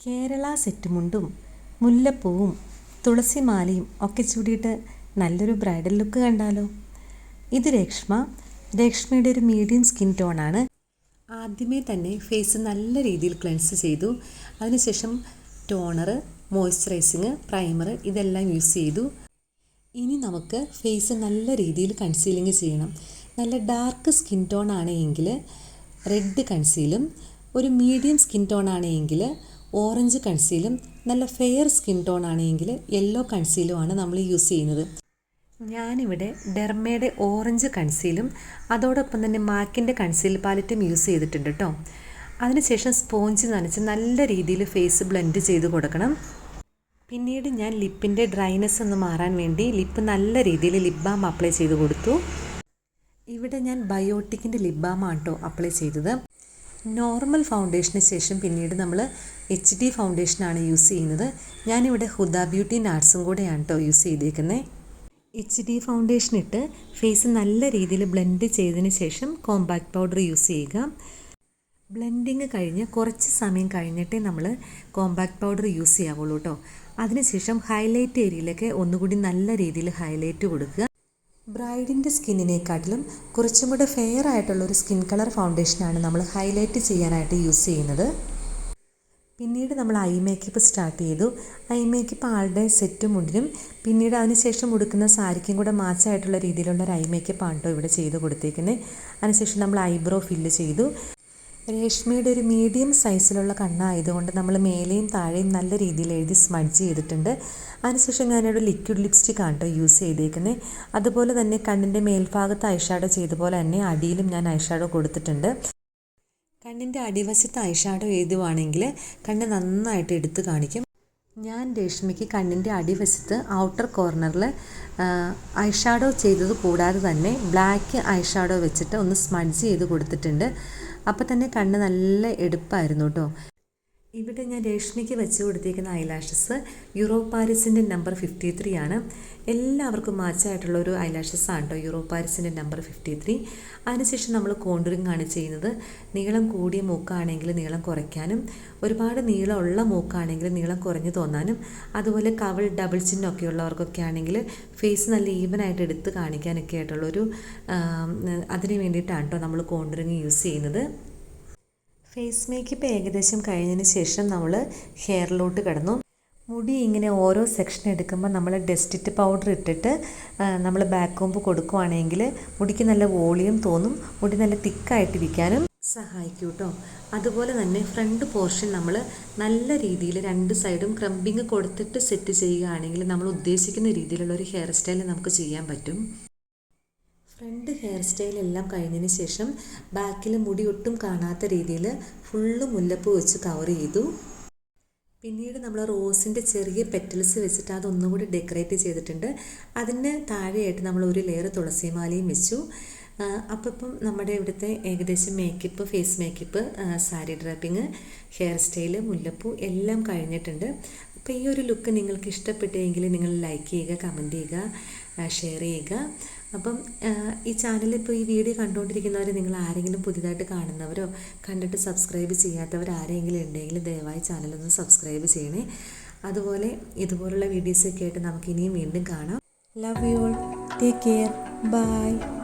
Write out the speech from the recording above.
Kerala set മുണ്ടും മുല്ലപ്പൂവും തുളസിമാലയും ഒക്കെ ചൂടിയിട്ട് നല്ലൊരു ബ്രൈഡൽ ലുക്ക് കണ്ടാലോ? ഇത് രേഷ്മ. രേഷ്മയുടെ ഒരു മീഡിയം സ്കിൻ ടോണാണ്. ആദ്യമേ തന്നെ ഫേസ് നല്ല രീതിയിൽ ക്ലെൻസ് ചെയ്തു. അതിനുശേഷം ടോണർ മോയ്സ്ചറൈസിങ് പ്രൈമർ ഇതെല്ലാം യൂസ് ചെയ്തു. ഇനി നമുക്ക് ഫേസ് നല്ല രീതിയിൽ കൺസീലിങ് ചെയ്യണം. നല്ല ഡാർക്ക് സ്കിൻ ടോൺ ആണെങ്കിൽ റെഡ് കൺസീലും ഒരു മീഡിയം സ്കിൻ ടോൺ ആണെങ്കിൽ ഓറഞ്ച് കൺസീലും നല്ല ഫെയർ സ്കിൻ ടോൺ ആണെങ്കിൽ യെല്ലോ കൺസീലുമാണ് നമ്മൾ യൂസ് ചെയ്യുന്നത്. ഞാനിവിടെ ഡെർമയുടെ ഓറഞ്ച് കൺസീലും അതോടൊപ്പം തന്നെ മാക്കിന്റെ കൺസീൽ പാലറ്റും യൂസ് ചെയ്തിട്ടുണ്ട് കേട്ടോ അതിനുശേഷം സ്പോഞ്ച് നനച്ച് നല്ല രീതിയിൽ ഫേസ് ബ്ലെൻഡ് ചെയ്ത് കൊടുക്കണം. പിന്നീട് ഞാൻ ലിപ്പിന്റെ ഡ്രൈനെസ് ഒന്ന് മാറാൻ വേണ്ടി ലിപ്പ് നല്ല രീതിയിൽ ലിപ് ബാം അപ്ലൈ ചെയ്ത് കൊടുത്തു. ഇവിടെ ഞാൻ ബയോട്ടിക്കിന്റെ ലിപ് ബാമാണ് കേട്ടോ അപ്ലൈ ചെയ്തത്. നോർമൽ ഫൗണ്ടേഷന് ശേഷം പിന്നീട് നമ്മൾ എച്ച് ഡി ഫൗണ്ടേഷനാണ് യൂസ് ചെയ്യുന്നത്. ഞാനിവിടെ ഹുദ ബ്യൂട്ടി നാട്സും കൂടെയാണ് കേട്ടോ യൂസ് ചെയ്തേക്കുന്നത് എച്ച് ഡി ഫൗണ്ടേഷൻ ഇട്ട് ഫേസ് നല്ല രീതിയിൽ ബ്ലെൻഡ് ചെയ്തതിന് ശേഷം കോമ്പാക്ട് പൗഡർ യൂസ് ചെയ്യുക. ബ്ലെൻഡിങ് കഴിഞ്ഞ് കുറച്ച് സമയം കഴിഞ്ഞിട്ടേ നമ്മൾ കോമ്പാക്ട് പൗഡർ യൂസ് ചെയ്യാവുള്ളൂ കേട്ടോ അതിനുശേഷം ഹൈലൈറ്റ് ഏരിയയിലൊക്കെ ഒന്നുകൂടി നല്ല രീതിയിൽ ഹൈലൈറ്റ് കൊടുക്കുക. ബ്രൈഡിന്റെ സ്കിന്നിനെക്കാട്ടിലും കുറച്ചും കൂടെ ഫെയർ ആയിട്ടുള്ള ഒരു സ്കിൻ കളർ ഫൗണ്ടേഷനാണ് നമ്മൾ ഹൈലൈറ്റ് ചെയ്യാനായിട്ട് യൂസ് ചെയ്യുന്നത്. പിന്നീട് നമ്മൾ ഐ മേക്കപ്പ് സ്റ്റാർട്ട് ചെയ്തു. ഐ മേക്കപ്പ് ആളുടെ സെറ്റും മുണ്ടിനും പിന്നീട് അതിനുശേഷം ഉടുക്കുന്ന സാരിക്കും കൂടെ മാച്ചായിട്ടുള്ള രീതിയിലുള്ള ഒരു ഐ മേക്കപ്പ് ആണ് കേട്ടോ ഇവിടെ ചെയ്ത് കൊടുത്തേക്കുന്നത് അതിനുശേഷം നമ്മൾ ഐബ്രോ ഫില്ല് ചെയ്തു. രേഷ്മയുടെ ഒരു മീഡിയം സൈസിലുള്ള കണ്ണായതുകൊണ്ട് നമ്മൾ മേലെയും താഴെയും നല്ല രീതിയിൽ എഴുതി സ്മഡ്ജ് ചെയ്തിട്ടുണ്ട്. അതിനുശേഷം ഞാനൊരു ലിക്വിഡ് ലിപ്സ്റ്റിക് ആണ് കേട്ടോ യൂസ് ചെയ്തേക്കുന്നത് അതുപോലെ തന്നെ കണ്ണിന്റെ മേൽഭാഗത്ത് ഐഷാഡോ ചെയ്ത പോലെ തന്നെ അടിയിലും ഞാൻ ഐഷാഡോ കൊടുത്തിട്ടുണ്ട്. കണ്ണിന്റെ അടിവശത്ത് ഐഷാഡോ എഴുതുവാണെങ്കിൽ കണ്ണ് നന്നായിട്ട് എടുത്തു കാണിക്കും. ഞാൻ രേഷ്മയ്ക്ക് കണ്ണിന്റെ അടിവശത്ത് ഔട്ടർ കോർണറിൽ ഐഷാഡോ ചെയ്തത് കൂടാതെ തന്നെ ബ്ലാക്ക് ഐഷാഡോ വെച്ചിട്ട് ഒന്ന് സ്മഡ്ജ് ചെയ്ത് കൊടുത്തിട്ടുണ്ട്. അപ്പോൾ തന്നെ കണ്ണ് നല്ല എടുപ്പായിരുന്നു കേട്ടോ. ഇവിടെ ഞാൻ രേഷ്മിക്ക് വെച്ച് കൊടുത്തിരിക്കുന്ന ഐലാഷസ് യൂറോ പാരിസിന്റെ നമ്പർ ഫിഫ്റ്റി ത്രീ ആണ്. എല്ലാവർക്കും മാച്ചായിട്ടുള്ള ഒരു ഐലാഷസ് ആണ് കേട്ടോ യൂറോ പാരിസിന്റെ നമ്പർ ഫിഫ്റ്റി ത്രീ അതിനുശേഷം നമ്മൾ കോണ്ടറിങ് ആണ് ചെയ്യുന്നത്. നീളം കൂടിയ മൂക്കാണെങ്കിൽ നീളം കുറയ്ക്കാനും ഒരുപാട് നീളമുള്ള മൂക്കാണെങ്കിൽ നീളം കുറഞ്ഞു തോന്നാനും അതുപോലെ കവൾ ഡബിൾ ചിന്നൊക്കെ ഉള്ളവർക്കൊക്കെ ആണെങ്കിൽ ഫേസ് നല്ല ഈവനായിട്ട് എടുത്ത് കാണിക്കാനൊക്കെ ആയിട്ടുള്ളൊരു അതിന് വേണ്ടിയിട്ടാണ് കേട്ടോ നമ്മൾ കോണ്ടറിങ് യൂസ് ചെയ്യുന്നത്. ഫേസ് മേക്കപ്പ് ഏകദേശം കഴിഞ്ഞതിന് ശേഷം നമ്മൾ ഹെയറിലോട്ട് കിടന്നു. മുടി ഇങ്ങനെ ഓരോ സെക്ഷൻ എടുക്കുമ്പോൾ നമ്മൾ ഡെസ്റ്റിറ്റ് പൗഡർ ഇട്ടിട്ട് നമ്മൾ ബാക്ക് കോമ്പ് കൊടുക്കുവാണെങ്കിൽ മുടിക്ക് നല്ല വോളിയം തോന്നും മുടി നല്ല തിക്കായിട്ടിരിക്കാനും സഹായിക്കും കേട്ടോ അതുപോലെ തന്നെ ഫ്രണ്ട് പോർഷൻ നമ്മൾ നല്ല രീതിയിൽ രണ്ട് സൈഡും ക്രംബിങ് കൊടുത്തിട്ട് സെറ്റ് ചെയ്യുകയാണെങ്കിൽ നമ്മൾ ഉദ്ദേശിക്കുന്ന രീതിയിലുള്ള ഒരു ഹെയർ സ്റ്റൈൽ നമുക്ക് ചെയ്യാൻ പറ്റും. ഹെയർ സ്റ്റൈൽ എല്ലാം കഴിഞ്ഞതിന് ശേഷം ബാക്കിൽ മുടി ഒട്ടും കാണാത്ത രീതിയിൽ ഫുള്ള് മുല്ലപ്പൂ വെച്ച് കവർ ചെയ്തു. പിന്നീട് നമ്മൾ റോസിന്റെ ചെറിയ പെറ്റൽസ് വെച്ചിട്ട് അതൊന്നും കൂടി ഡെക്കറേറ്റ് ചെയ്തിട്ടുണ്ട്. അതിന് താഴെയായിട്ട് നമ്മൾ ഒരു ലെയർ തുളസിമാലയും വെച്ചു. അപ്പം ഇപ്പം നമ്മുടെ ഇവിടുത്തെ ഏകദേശം makeup face makeup sari draping hair style മുല്ലപ്പൂ എല്ലാം കഴിഞ്ഞിട്ടുണ്ട്. അപ്പോൾ ഈ ഒരു ലുക്ക് നിങ്ങൾക്ക് ഇഷ്ടപ്പെട്ടെങ്കിൽ നിങ്ങൾ ലൈക്ക് ചെയ്യുക കമന്റ് ചെയ്യുക ഷെയർ ചെയ്യുക. അപ്പം ഈ ചാനൽ ഇപ്പോൾ ഈ വീഡിയോ കണ്ടുകൊണ്ടിരിക്കുന്നവർ നിങ്ങൾ ആരെങ്കിലും പുതിയതായിട്ട് കാണുന്നവരോ കണ്ടിട്ട് സബ്സ്ക്രൈബ് ചെയ്യാത്തവർ ആരെങ്കിലും ഉണ്ടെങ്കിൽ ദയവായി ചാനലൊന്ന് സബ്സ്ക്രൈബ് ചെയ്യണേ. അതുപോലെ ഇതുപോലുള്ള വീഡിയോസൊക്കെ ആയിട്ട് നമുക്ക് ഇനിയും വീണ്ടും കാണാം. Love you take care bye